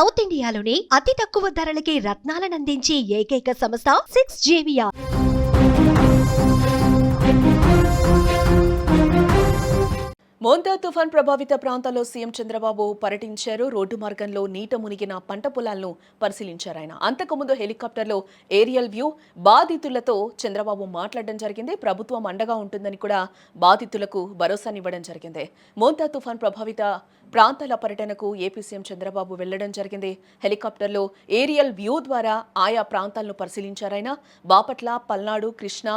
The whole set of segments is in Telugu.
సౌత్ ఇండియాలోని అతి తక్కువ ధరలకి రత్నాలనందించే ఏకైక సంస్థ సిక్స్ జేవియా మోంతా తుఫాన్ ప్రభావిత ప్రాంతాల్లో సీఎం చంద్రబాబు పర్యటించారు. రోడ్డు మార్గంలో నీట మునిగిన పంట పొలాలను పరిశీలించారు ఆయన. అంతకుముందు హెలికాప్టర్లో ఏరియల్ వ్యూ బాధితులతో చంద్రబాబు మాట్లాడడం జరిగింది. ప్రభుత్వం అండగా ఉంటుందని కూడా బాధితులకు భరోసానివ్వడం జరిగింది. మోంతా తుఫాన్ ప్రభావిత ప్రాంతాల పర్యటనకు ఏపీ సీఎం చంద్రబాబు వెళ్ళడం జరిగింది. హెలికాప్టర్లో ఏరియల్ వ్యూ ద్వారా ఆయా ప్రాంతాలను పరిశీలించారాయన. Bapatla Palnadu Krishna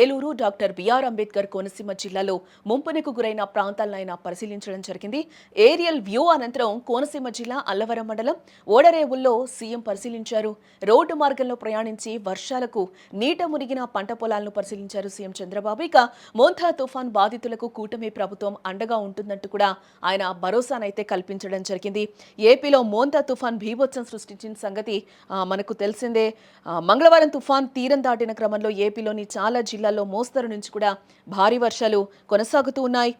Eluru doctor B R Ambedkar Konaseema జిల్లాలో ముంపునకు గురైన ప్రాంతాలను ఆయన పరిశీలించడం జరిగింది. ఏరియల్ వ్యూ అనంతరం కోనసీమ జిల్లా అల్లవరం మండలం ఓడరేవుల్లో సీఎం పరిశీలించారు. రోడ్డు మార్గంలో ప్రయాణించి వర్షాలకు నీట మునిగిన పంట పొలాలను పరిశీలించారు సీఎం చంద్రబాబు. ఇక మోంథా తుఫాన్ బాధితులకు కూటమి ప్రభుత్వం అండగా ఉంటుందంటూ కూడా ఆయన భరోసానైతే కల్పించడం జరిగింది. ఏపీలో మోంతా తుఫాన్ భీభత్సం సృష్టించిన సంగతి మనకు తెలిసిందే. మంగళవారం తుఫాన్ తీరం దాటిన క్రమంలో ఏపీలోని చాలా జిల్లాల్లో మోస్తరు నుంచి కూడా భారీ వర్షాలు కొనసాగుతూ ఉన్నాయి.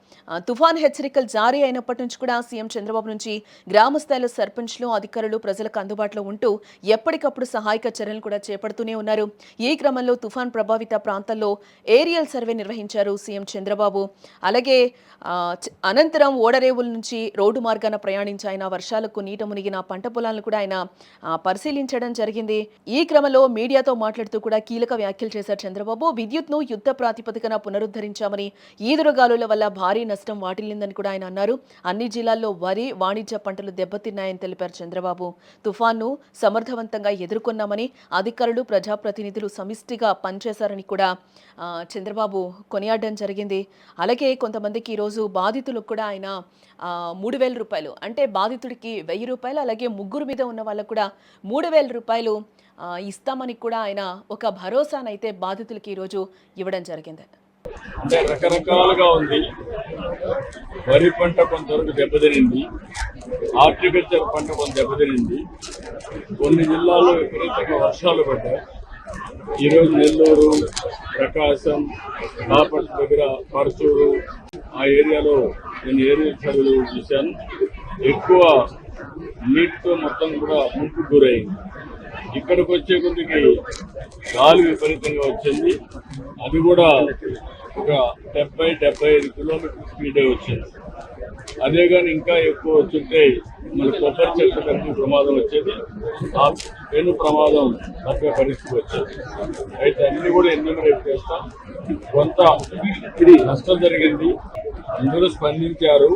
తుఫాన్ హెచ్చరికలు జారీ అయినప్పటి నుంచి కూడా సీఎం చంద్రబాబు నుంచి గ్రామ స్థాయిలో సర్పంచ్లు అధికారులు ప్రజలకు అందుబాటులో ఉంటూ ఎప్పటికప్పుడు సహాయక చర్యలు కూడా చేపడుతూనే ఉన్నారు. ఈ క్రమంలో తుఫాన్ ప్రభావిత ప్రాంతాల్లో ఏరియల్ సర్వే నిర్వహించారు సీఎం చంద్రబాబు. అలాగే అనంతరం ఓడరేవుల నుంచి రోడ్డు మార్గాన ప్రయాణించి ఆయన వర్షాలకు నీట మునిగిన పంట పొలాలను కూడా ఆయన పరిశీలించడం జరిగింది. ఈ క్రమంలో మీడియాతో మాట్లాడుతూ కూడా కీలక వ్యాఖ్యలు చేశారు చంద్రబాబు. విద్యుత్ను యుద్ధ ప్రాతిపదికన పునరుద్ధరించామని ఈదురుగాలుల వల్ల భారీ నష్టం వాటిల్లిందని కూడా ఆయన అన్నారు. అన్ని జిల్లాల్లో వరి వాణిజ్య పంటలు దెబ్బతిన్నాయని తెలిపారు చంద్రబాబు. తుఫాన్ను సమర్థవంతంగా ఎదుర్కొన్నామని అధికారులు ప్రజాప్రతినిధులు సమిష్టిగా పనిచేశారని కూడా చంద్రబాబు కొనియాడడం జరిగింది. అలాగే కొంతమందికి ఈరోజు బాధితులకు కూడా ఆయన మూడు మూడు వేల రూపాయలు. అంటే బాధితుడికి వెయ్యి రూపాయలు అలాగే ముగ్గురు మీద ఉన్న వాళ్ళకు కూడా మూడు వేల రూపాయలు ఇస్తామని కూడా ఆయన ఒక భరోసానైతే బాధితులకి ఈరోజు ఇవ్వడం జరిగింది. అంటే రకరకాలుగా ఉంది. వరి పంట కొంతవరకు దెబ్బతినింది. హార్టికల్చర్ పంట కొంత దెబ్బతినింది. కొన్ని జిల్లాల్లో విపరీతంగా వర్షాలు పడ్డాయి. ఈరోజు నెల్లూరు ప్రకాశం బాపట్ల దగ్గర పరచూరు ఆ ఏరియాలో నేను ఏరు చదువులు చూశాను? ఎక్కువ నీటితో మొత్తం కూడా ముంపు గురైంది. ఇక్కడికి వచ్చే కొద్దికి గాలి విపరీతంగా వచ్చింది. అది కూడా ఒక డెబ్బై డెబ్బై ఐదు కిలోమీటర్ స్పీడే వచ్చింది. అదే కానీ ఇంకా ఎక్కువ వచ్చుంటే మన కొబ్బరి చెట్ల కలిపి ప్రమాదం వచ్చేది. ఆ పెను ప్రమాదం తప్పే పరిస్థితి వచ్చేది. అయితే అన్ని కూడా ఎన్యూమరేట్ చేస్తాం? కొంత ఇది నష్టం జరిగింది. అందరూ స్పందించారు.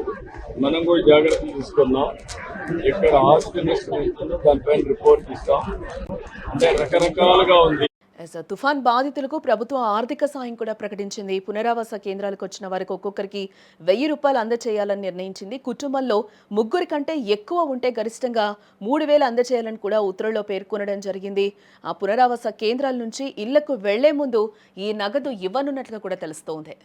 మనం కూడా జాగ్రత్తలు తీసుకున్నాం ఎక్కడ ఆస్తి దానిపైన రిపోర్ట్ ఇస్తాం. అంటే రకరకాలుగా ఉంది. తుఫాన్ బాధితులకు ప్రభుత్వం ఆర్థిక సాయం కూడా ప్రకటించింది. పునరావాస కేంద్రాలకు వచ్చిన వారికి ఒక్కొక్కరికి వెయ్యి రూపాయలు అందచేయాలని నిర్ణయించింది. కుటుంబంలో ముగ్గురి కంటే ఎక్కువ ఉంటే గరిష్టంగా మూడు వేలు అందచేయాలని కూడా ఉత్తర్వుల్లో పేర్కొనడం జరిగింది. ఆ పునరావాస కేంద్రాల నుంచి ఇళ్ళకు వెళ్ళే ముందు ఈ నగదు ఇవ్వనున్నట్లుగా కూడా తెలుస్తోంది.